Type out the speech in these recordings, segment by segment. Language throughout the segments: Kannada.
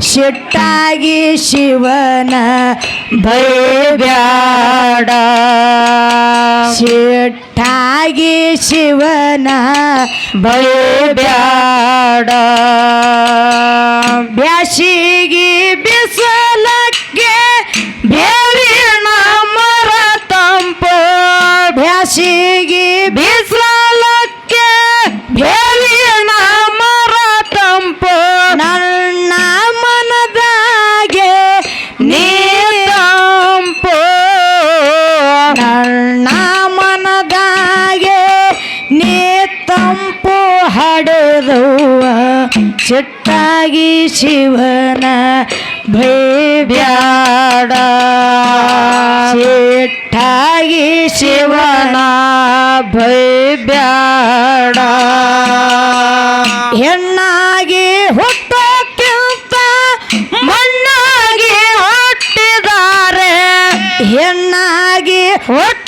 ಸಿಟ್ಟಾಗಿ ಶಿವನ ಭಯಬ್ಯಾಡ. ಶಿಟ್ಟಾಗಿ ಶಿವನ ಭಯಬ್ಯಾಡ. ಬ್ಯಾಸಿಗಿ ಶಿವನ ಭೇಬ್ಯಾಡ. ಸಿಟ್ಟಾಗಿ ಶಿವನ ಭಯಬ್ಯಾಡ ಹೆಣ್ಣಾಗಿ ಹುಟ್ಟಕ್ಕಿಂತ ಮಣ್ಣಾಗಿ ಹುಟ್ಟಿದ್ದಾರೆ. ಹೆಣ್ಣಾಗಿ ಹುಟ್ಟಕ್ಕಿಂತ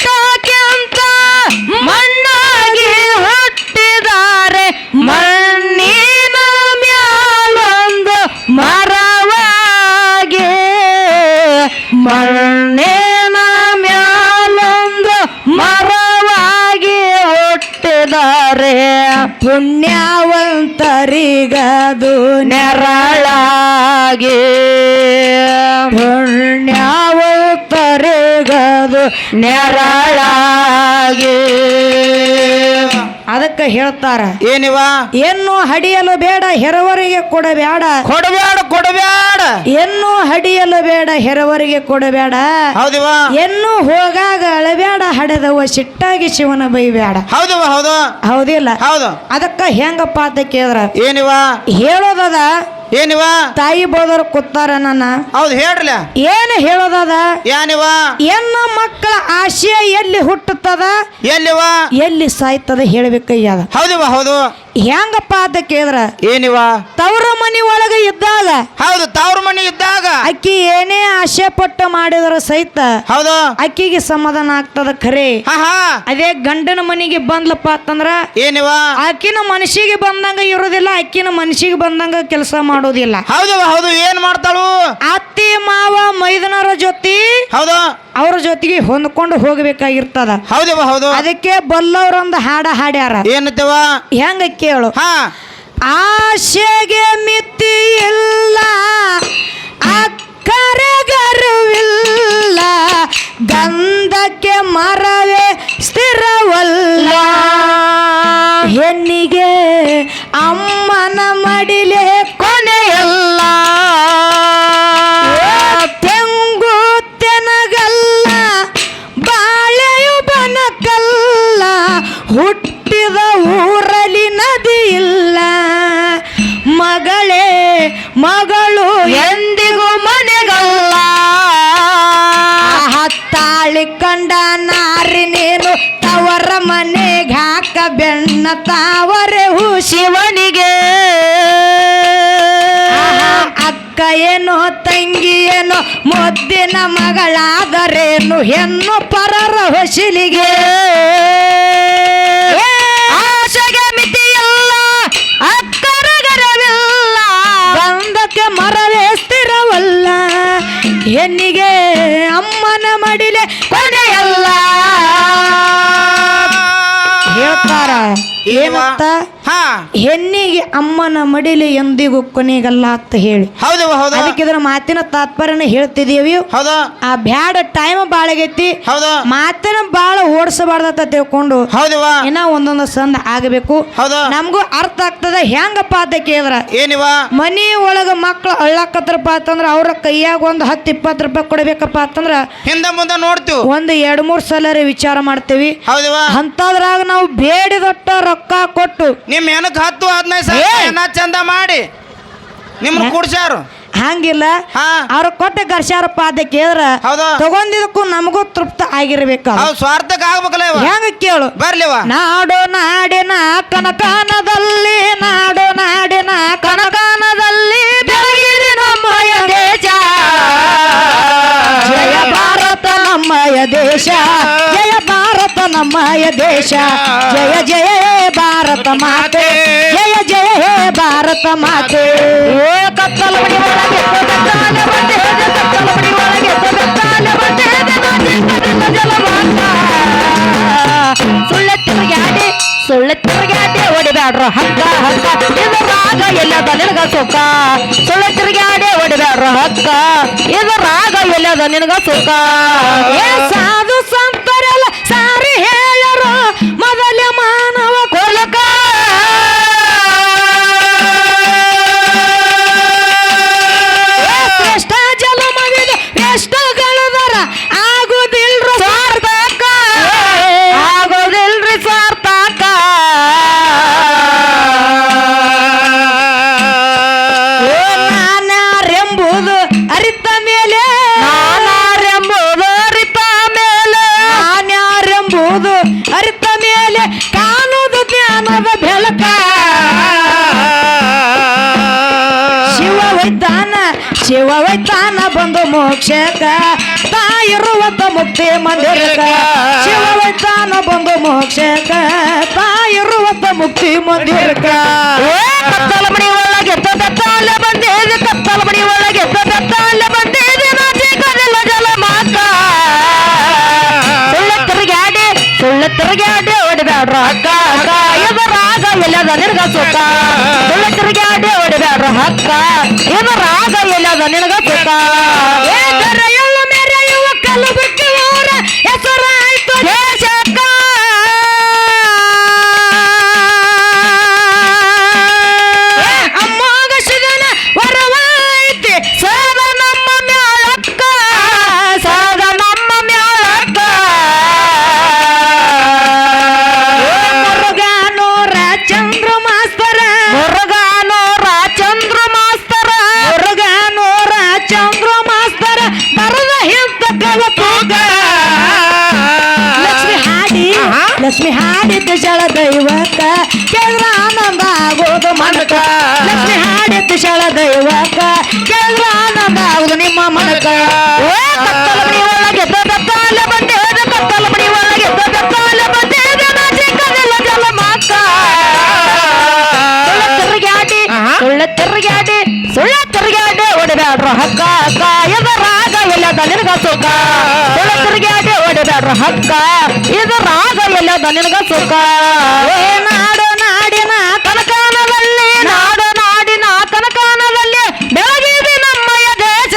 ಪುಣ್ಯವಂತರಿಗದು ನೆರಳಾಗಿ. ಪುಣ್ಯವಂತರಿಗದು ನೆರಳಾಗಿ. ಅದಕ್ಕೆ ಹೇಳ್ತಾರ. ಏನಿವ? ಏನು ಹಡಿಯಲು ಬೇಡ ಹೆರವರಿಗೆ ಕೊಡಬೇಡ. ಕೊಡಬೇಡ ಕೊಡಬೇಡ. ಬೇಡ ಹೆರವರಿಗೆ ಕೊಡಬೇಡ. ಹೌದಿವ ಎನ್ನು ಹೋಗಾಗ ಅಳಬೇಡ ಹಡೆದವ ಸಿಟ್ಟಾಗಿ ಶಿವನ ಬೈಬೇಡ. ಹೌದಿವ ಹೌದು. ಹೌದಿಲ್ಲ? ಹೌದು. ಅದಕ್ಕ ಹೆಂಗಪ್ಪ ಅಂತ ಕೇಳಿದ್ರ? ಏನಿವ ಹೇಳೋದದ? ಏನಿವ ತಾಯಿ ಬೋದರು ಕೂತಾರ ನನ್ನ. ಹೌದು ಹೇಳ್ರಲ್ಲ. ಏನು ಹೇಳೋದದ? ಏನಿವ ಎನ್ನ ಮಕ್ಕಳ ಆಶಯ ಎಲ್ಲಿ ಹುಟ್ಟುತ್ತದ? ಎಲ್ಲಿವ ಎಲ್ಲಿ ಸಾಯ್ತದ ಹೇಳ್ಬೇಕಯ್ಯದ. ಹೌದಿವ ಹೌದು. ಹೆಂಗಪ್ಪ ಅಂತ ಕೇಳಿದ್ರ? ಏನಿವ? ತವರ ಮನಿ ಒಳಗ ಇದ್ದಾಗ ಹೌದು ತವ್ರ ಮನಿ ಇದ್ದಾಗ. ಅಕ್ಕಿ ಏನೇ ಆಶೆ ಪಟ್ಟು ಮಾಡಿದ್ರ ಸಹಿತ ಹೌದು. ಅಕ್ಕಿಗೆ ಸಮಾಧಾನ ಆಗ್ತದ ಖರೆ. ಅದೇ ಗಂಡನ ಮನಿಗೆ ಬಂದ್ಲಪ್ಪ ಅಂತಂದ್ರ ಏನಿವ? ಅಕ್ಕಿನ ಮನಸ್ಸಿಗೆ ಬಂದಂಗ ಇರೋದಿಲ್ಲ ಅಕ್ಕಿನ ಮನಸ್ಸಿಗೆ ಬಂದಂಗ ಕೆಲಸ ಮಾಡೋದಿಲ್ಲ. ಹೌದು ಹೌದು. ಏನ್ ಮಾಡ್ತಾಳು? ಅತ್ತಿ ಮಾವ ಮೈದನರ ಜೊತೆ ಹೌದು. ಅವ್ರ ಜೊತೆಗೆ ಹೊಂದ್ಕೊಂಡು ಹೋಗ್ಬೇಕಾಗಿರ್ತದ. ಹೌದವ ಹೌದು. ಅದಕ್ಕೆ ಬಲ್ಲವ್ರೊಂದು ಹಾಡ ಹಾಡ್ಯಾರ. ಏನತ್ತವ ಹೆಂಗ ಕೇಳು. ಹಾ. ಆಶೆಗೆ ಮಿತಿ ಇಲ್ಲ. ಬೆಣ್ಣ ತಾವರೆ ಹೂ ಶಿವನಿಗೆ. ಅಕ್ಕ ಏನೋ, ತಂಗಿ ಏನೋ, ಮುದ್ದಿನ ಮಗಳಾದರೇನು ಹೆಣ್ಣು ಪರರ ಹೊಸಿಲಿಗೆ. ಆಶೆಗೆ ಮಿತಿಯಲ್ಲ ಅಕ್ಕರಗರವಿಲ್ಲ ಬಂದಕ್ಕೆ ಮರವೇ ಸ್ಥಿರವಲ್ಲ. ಹೆಣ್ಣಿಗೆ ಅಮ್ಮನ ಮಡಿಲೆ ಹೇಳ್ತಾರ? ಏನಂತ? ಹಾ. ಹೆಣ್ಣಿಗೆ ಅಮ್ಮನ ಮಡಿಲಿ ಎಂದಿಗೂ ಕೊನೆಗಲ್ಲ ಅಂತ ಹೇಳಿ. ಹೌದು ಹೌದು. ಅದಕ್ಕೆ ಇದರ ಮಾತಿನ ತಾತ್ಪರ್ಯನ ಹೇಳ್ತಿದೀವಿ ಹೌದು. ಆ ಬ್ಯಾಡ ಟೈಮ್ ಬಾಳಗೈತಿ. ಹೌದು. ಮಾತಿನ ಬಾಳ ಓಡಿಸಬಾರ್ದತ್ತ ತಿಳ್ಕೊಂಡು ಹೌದು ಇನ್ನ ಒಂದೊಂದು ಸಂದ ಆಗಬೇಕು. ಹೌದು. ನಮಗೂ ಅರ್ಥ ಆಗ್ತದ ಹೆಂಗಪ್ಪ ಅಂತ ಕೇಳಿದ್ರ. ಏನಿವ ಮನಿ ಒಳಗ ಮಕ್ಳು ಅಳ್ಳಾಕತ್ರಪ್ಪ ಅಂತಂದ್ರ ಅವ್ರ ಕೈಯಾಗ ಒಂದು ಹತ್ತು ಇಪ್ಪತ್ತು ರೂಪಾಯಿ ಕೊಡ್ಬೇಕಪ್ಪ ಅಂತಂದ್ರ ಹಿಂದ ಮುಂದೆ ನೋಡ್ತೀವಿ. ಒಂದು ಎರಡು ಮೂರು ಸಲ ವಿಚಾರ ಮಾಡ್ತೇವಿ. ಹೌದು ಅಂತದ್ರಾಗ ನಾವು ಬೇಡಿದೊಟ್ಟ ರೊಕ್ಕ ಕೊಟ್ಟು ನಿಮ್ ಏನಕ್ಕೆ ಹತ್ತು ಹದಿನೈದು ಸಾವಿರ! ಚಂದ ಮಾಡಿ. ನಿಮ್ಗೆ ಕುಡ್ಸ್ಯಾರು. ಹಂಗಿಲ್ಲ. ಅವ್ರ ಕೊಟ್ಟ ಗರ್ಸ್ಯಾರಪ್ಪ ಅದಕ್ಕೆ ತಗೊಂಡಿದಕ್ಕೂ ನಮಗೂ ತೃಪ್ತ ಆಗಿರ್ಬೇಕು ಸ್ವಾರ್ಥಕ್ಕೆ ಆಗ್ಬೇಕಲ್ಲ ಹೆಂಗ ಕೇಳು? ಬರ್ಲಿವ ನಾಡು ನಾಡಿನ ಕನಕಾನದಲ್ಲಿ ನಾಡು ನಾಡಿನ ಕನಕಾನದಲ್ಲಿ ನಮ್ಮಯ ದೇಶ ಜಯ ಭಾರತ ನಮ್ಮಯ ದೇಶ ಜಯ ಭಾರತ ನಮ್ಮಯ ದೇಶ. ಜಯ ಜಯ ಭಾರತ ಮಾತೆ. ಜಯ ಜಯ ಭಾರತ ಮಾತೆ. ಏ ಕತ್ತಲ ಮಣಿ ಒಳಗೆ ಕತ್ತಲ ಬಂದೆ ಕತ್ತಲ ಮಣಿ ಒಳಗೆ ಕತ್ತಲ ಬಂದೆ. ಜಲವಾಸ ಸುಳ್ಳ ತಿರುಗಾಡಿ ಸುಳ್ಳ ತಿರುಗಾಡಿ ಹೊಡಿಬ್ಯಾಡ್ರ ಹಕ್ಕ ಹಕ್ಕ ಇದು ರಾಗ ಎಲ್ಲದ ನಿನಗ ಸುಖ. ಸುಳ್ಳ ತಿರುಗಾಡಿ ಹೊಡಿಬ್ಯಾಡ್ರ ಹಕ್ಕ ಇದು ರಾಗ ಎಲ್ಲದ ನಿನಗ ಸುಖ. ಏ ಸಾಧು ವೈತಾನ ಶಿವ ವೈತಾನ ಬಂದು ಮೋಕ್ಷಕ ತಾಯಿರುವಂತ ಮುಕ್ತಿ ಮಂದಿರಕ ಶಿವ ವೈತಾನ ಬಂದು ಮೋಕ್ಷಕ ತಾಯಿರುವಂತ ಮುಕ್ತಿ ಮಂದಿರಕ ಕತ್ತಲ ಮಣಿ ಒಳಗೆ ತಾಲ ಬಂದೇದೆ, ಕತ್ತಲ ಮಣಿ ಒಳಗೆ ತಾಲ ಬಂದೇದೆ ನಾಚಿ ಕಲಿಲ್ಲ ಜಲ ಮಾತ ಸುಳ್ಳ ತಿರುಗಾಡಿ ಸುಳ್ಳ ತಿರುಗಾಡಿ ಹೊಡಿಬ್ಯಾಡ್ರ ಅಕ್ಕ ಅಕ್ಕ ಇದು ರಾಗ ಎಲ್ಲದ ನಿರ್ಗ ಸುಖ. ಸುಳ್ಳ ತಿರುಗಾಡಿ ಹೊಡಿಬ್ಯಾಡ್ರ ಹಕ್ಕ. ಇದು ರಾಗ ಎಲ್ಲದ ನಿನಗ ಲಕ್ಷ್ಮಿ ಶಳ ದೈವಕ ದೈವಕ್ಕ ಕೇಂದ್ರ ಆನಂದ ಆಗೋದು ಮನಕ ಲಕ್ಷ್ಮಿ ಹಾಡಿದ ಶಳ ದೈವಕ್ಕ ಆನಂದ ಆಗೋದು ನಿಮ್ಮ ಮನಕ ಹೊಡಿಬ್ಯಾಡ್ರ ಹಕ್ಕ ಹಕ್ಕ ಇದು ರಾಗ ಎಲ್ಲದ ನಿನಗ ಸುಖ? ಸುಳ್ಳ ತಿರುಗಾಡಿ ಹಕ್ಕ ಇದು ರಾಗ ಎಲ್ಲದ ನಿನಗ ಸುಖ ನಾಡು ನಾಡಿನ ಕನಕಾನದಲ್ಲಿ ನಾಡು ನಾಡಿನ ಕನಕಾನದಲ್ಲಿ ಬೆಳಗಿದೆ ನಮ್ಮಯ ದೇಶ.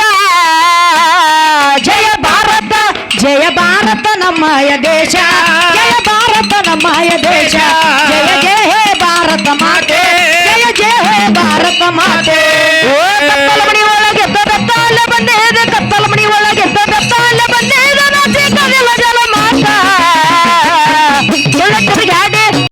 ಜಯ ಭಾರತ ಜಯ ಭಾರತ ನಮ್ಮಯ ದೇಶ. ಜಯ ಭಾರತ ನಮ್ಮಯ ದೇಶ.